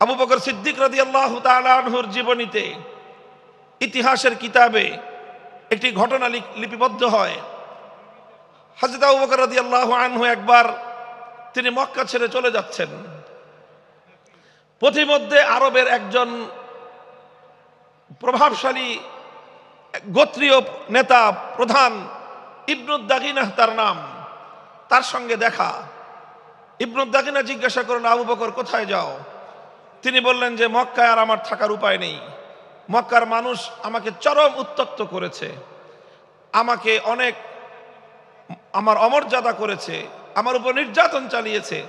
আবু বকর সিদ্দিক রাজি আল্লাহ তালহুর জীবনীতে ইতিহাসের কিতাবে একটি ঘটনা লিপিবদ্ধ হয়। হাজরত আবু বকর রাজি আল্লাহ আনহু একবার তিনি মক্কা ছেড়ে চলে যাচ্ছেন। পথিমধ্যে আরবের একজন প্রভাবশালী গোত্রীয় নেতা প্রধান ইবনুদ্দাগিনাহ তার নাম, তার সঙ্গে দেখা। ইবনুদ্দাগিনা জিজ্ঞাসা করলেন, আবু বকর, কোথায় যাও? তিনি বললেন যে, মক্কায় আর আমার থাকার উপায় নেই। মক্কার মানুষ আমাকে চরম উত্তক্ত করেছে। আমাকে অনেক, আমার অমর্যাদা করেছে। আমার উপর নির্যাতন চালিয়েছে।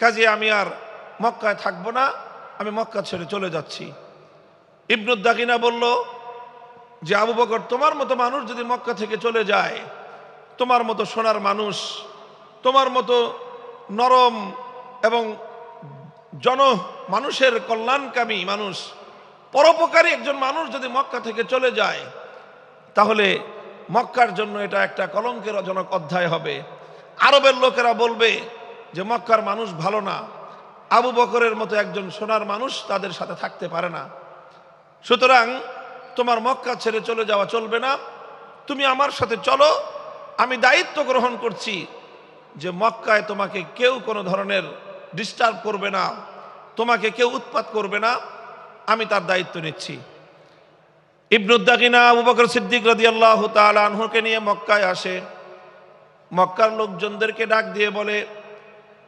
কাজে আমি আর মক্কায় থাকব না। আমি মক্কা ছেড়ে চলে যাচ্ছি। ইবনুদ্দাকিনা বলল যে, আবু বকর, তোমার মতো মানুষ যদি মক্কা থেকে চলে যায়, তোমার মতো সোনার মানুষ, তোমার মতো নরম এবং জন মানুষের কল্যাণকামী মানুষ, পরোপকারী একজন মানুষ যদি মক্কা থেকে চলে যায়, তাহলে মক্কার জন্য এটা একটা কলঙ্কের জনক অধ্যায় হবে। আরবের লোকেরা বলবে যে, মক্কার মানুষ ভালো না। আবু বকরের মতো একজন সোনার মানুষ তাদের সাথে থাকতে পারে না। সুতরাং তোমার মক্কা ছেড়ে চলে যাওয়া চলবে না। তুমি আমার সাথে চলো। আমি দায়িত্ব গ্রহণ করছি যে, মক্কায় তোমাকে কেউ কোনো ধরনের ডিস্টার্ব করবে না, তোমাকে কেউ উৎপাত করবে না, আমি তার দায়িত্ব নিচ্ছি। ইবনুদ্দাকিনা আবু বকর সিদ্দিক রাজি আল্লাহ আনহুকে নিয়ে মক্কায় আসে। মক্কার লোকজনদেরকে ডাক দিয়ে বলে,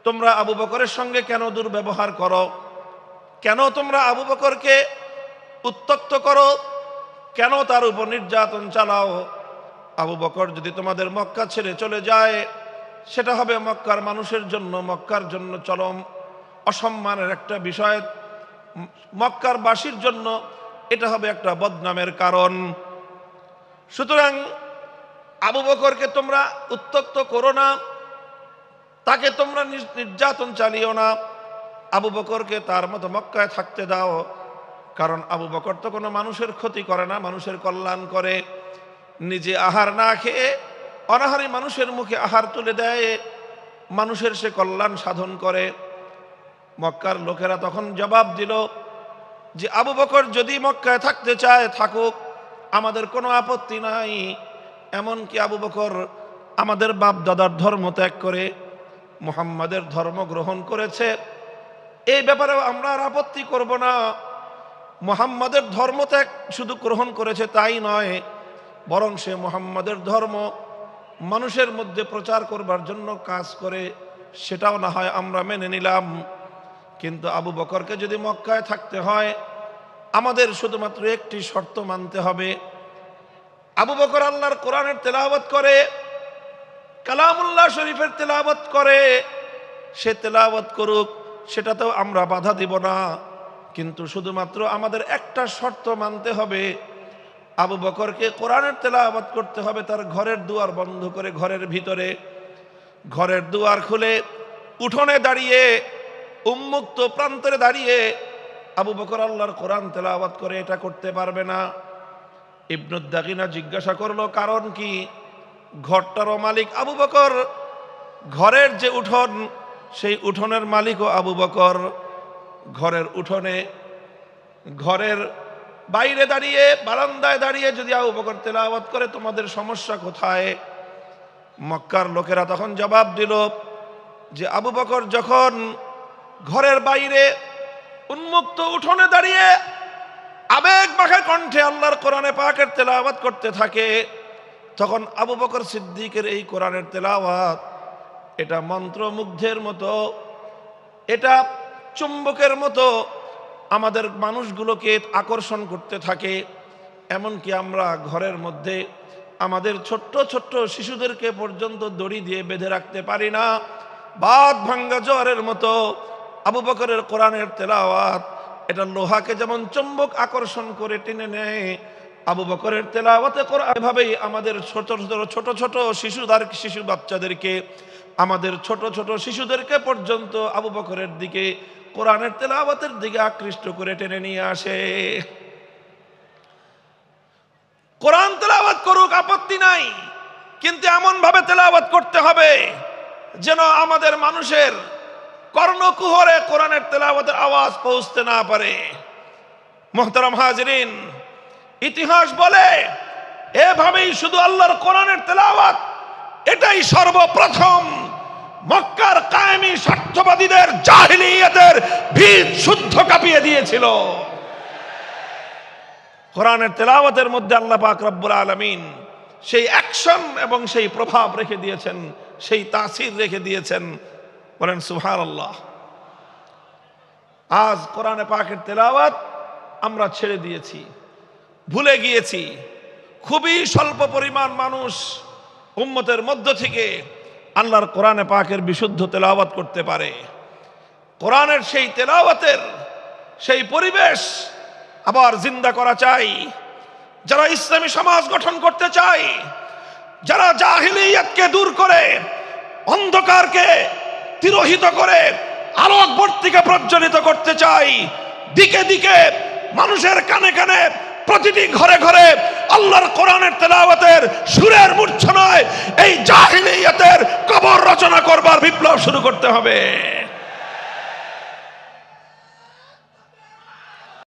তোমরা আবু বকরের সঙ্গে কেন দুর্ব্যবহার করো? কেন তোমরা আবু বকরকে উত্তক্ত করো? কেন তার উপর নির্যাতন চালাও? আবু বকর যদি তোমাদের মক্কা ছেড়ে চলে যায় সেটা হবে মক্কার মানুষের জন্য, মক্কার জন্য চরম অসম্মানের একটা বিষয়। মক্কার বাসীর জন্য এটা হবে একটা বদনামের কারণ। সুতরাং আবু বকরকে তোমরা উত্তক্ত করো না, তাকে তোমরা নির- নির্যাতন চালিও না। আবু বকরকে তার মতো মক্কায় থাকতে দাও, কারণ আবু বকর তো কোনো মানুষের ক্ষতি করে না, মানুষের কল্যাণ করে। নিজে আহার না খেয়ে অনাহারী মানুষের মুখে আহার তুলে দেয়, মানুষের সে কল্যাণ সাধন করে। মক্কার লোকেরা তখন জবাব দিল যে, আবু বকর যদি মক্কায় থাকতে চায়, থাকুক, আমাদের কোনো আপত্তি নাই। এমনকি আবু বকর আমাদের বাপ দাদার ধর্ম ত্যাগ করে, মুহাম্মাদের ধর্ম গ্রহণ করেছে। এই ব্যাপারেও আমরা আর আপত্তি করব না। মুহাম্মাদের ধর্ম ত্যাগ শুধু গ্রহণ করেছে তাই নয়, বরং সে মুহাম্মাদের ধর্ম মানুষের মধ্যে প্রচার করবার জন্য কাজ করে, সেটাও না হয় আমরা মেনে নিলাম। কিন্তু আবু বকরকে যদি মক্কায় থাকতে হয়, আমাদের শুধুমাত্র একটি শর্ত মানতে হবে। আবু বকর আল্লাহর কোরআনের তেলাওয়াত করে, কালামুল্লাহ শরীফের তেলাওয়াত করে, সে তেলাওয়াত করুক, সেটাতেও আমরা বাধা দিব না। কিন্তু শুধুমাত্র আমাদের একটা শর্ত মানতে হবে আবু বকরকে কোরআনের তেলাওয়াত করতে হবে, তার ঘরের দুয়ার বন্ধ করে ঘরের ভিতরে। ঘরের দুয়ার খুলে উঠোনে দাঁড়িয়ে, উন্মুক্ত প্রান্তরে দাঁড়িয়ে আবু বকর আল্লাহর কোরআন তেলাওয়াত করে এটা করতে পারবে না। ইবনুদ্দাকিনা জিজ্ঞাসা করল, কারণ কি? ঘরটারও মালিক আবু বকর, ঘরের যে উঠোন, সেই উঠোনের মালিকও আবু বকর। ঘরের উঠোনে, ঘরের বাইরে দাঁড়িয়ে, বারান্দায় দাঁড়িয়ে যদি আবু বকর তেলাওয়াত করে, তোমাদের সমস্যা কোথায়? মক্কার লোকেরা তখন জবাব দিল যে আবু বকর যখন ঘরের বাইরে উন্মুক্ত উঠোনে দাঁড়িয়ে আবেগ মাখা কণ্ঠে আল্লাহর কোরআনে পাকের তেলাওয়াত করতে থাকে, তখন আবু বকর সিদ্দিকের এই কোরআনের তেলাওয়াত, এটা মন্ত্রমুগ্ধের মতো, এটা চুম্বকের মতো আমাদের মানুষগুলোকে আকর্ষণ করতে থাকে, এমনকি আমরা ঘরের মধ্যে আমাদের ছোট্ট ছোট্ট শিশুদেরকে পর্যন্ত দড়ি দিয়ে বেঁধে রাখতে পারি না। বাদ ভাঙ্গা জ্বরের মতো আবু বকরের কোরআনের তেলাওয়াত, এটা লোহাকে যেমন চুম্বক আকর্ষণ করে টেনে নেয় আবু বকরের তেলাওয়াতে এভাবেই আমাদের ছোট ছোট ছোট ছোট শিশুদার, শিশু বাচ্চাদেরকে, আমাদের ছোট ছোট শিশুদেরকে পর্যন্ত আবু বকরের দিকে, কোরআনের তেলাওয়াতের দিকে আকৃষ্ট করে টেনে নিয়ে আসে। কোরআন তেলাওয়াত করুক, আপত্তি নাই, কিন্তু এমন ভাবে তেলাওয়াত করতে হবে যেন আমাদের মানুষের কর্ণকুহরে কোরআনের তেলাওয়াতের আওয়াজ পৌঁছতে না পারে। মোহতারাম হাজরিন ইতিহাস বলে, এভাবেই শুধু আল্লাহর কোরআনের তেলাওয়াত, এটাই সর্বপ্রথম মক্কার কায়েমি স্বার্থবাদীদের, জাহিলিয়াতের ভিত শুদ্ধ কাঁপিয়ে দিয়েছিল। কোরআনের তেলাওয়াতের মধ্যে আল্লাহ পাক রব্বুল আলমিন সেই অ্যাকশন এবং সেই প্রভাব রেখে দিয়েছেন, সেই তাসির রেখে দিয়েছেন। বলেন সুহার আল্লাহ আজ কোরআনে পাকের তেলাওয়াত আমরা ছেড়ে দিয়েছি। ভুলে গিয়েছি। খুবই স্বল্প পরিমাণ মানুষ উম্মতের মধ্য থেকে আল্লাহর কোরআনে পাকের বিশুদ্ধ তেলাওয়াত করতে পারে। কোরআনের সেই তেলাওয়াতের সেই পরিবেশ আবার জিন্দা করা চাই। যারা ইসলামী সমাজ গঠন করতে চাই, যারা জাহিলিয়াতকে দূর করে, অন্ধকারকে তিরোহিত করে, আলোকবর্তীকে প্রজ্বলিত করতে চাই, দিকে দিকে মানুষের কানে কানে প্রতিটি ঘরে ঘরে আল্লাহর কোরআনের তেলাওয়াতের সুরের মূর্ছনায় এই জাহিলিয়াতের কবর রচনা করবার বিপ্লব শুরু করতে হবে।